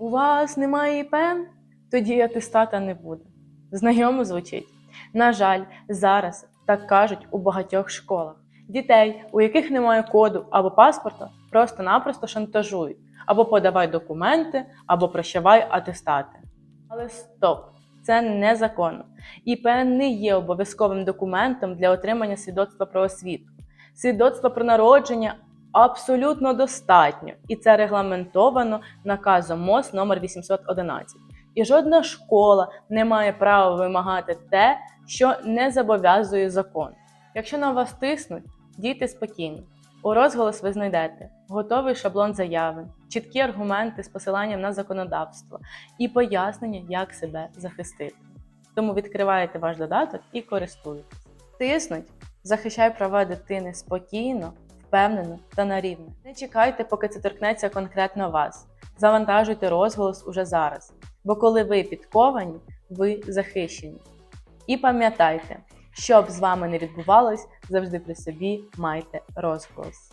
У вас немає ІП? Тоді атестата не буде. Знайомо звучить. На жаль, зараз так кажуть у багатьох школах. Дітей, у яких немає коду або паспорта, просто-напросто шантажують або подавай документи, або прощавай атестати. Але стоп, це незаконно. ІП не є обов'язковим документом для отримання свідоцтва про освіту. Свідоцтва про народження абсолютно достатньо, і це регламентовано наказом МОЗ номер 811. І жодна школа не має права вимагати те, що не зобов'язує закон. Якщо на вас тиснуть, дійте спокійно. У розголос ви знайдете готовий шаблон заяви, чіткі аргументи з посиланням на законодавство і пояснення, як себе захистити. Тому відкриваєте ваш додаток і користуєтесь. Тиснуть, захищай права дитини спокійно, впевнено та на рівне. Не чекайте, поки це торкнеться конкретно вас. Завантажуйте розголос уже зараз. Бо коли ви підковані, ви захищені. І пам'ятайте, що б з вами не відбувалось, завжди при собі майте розголос.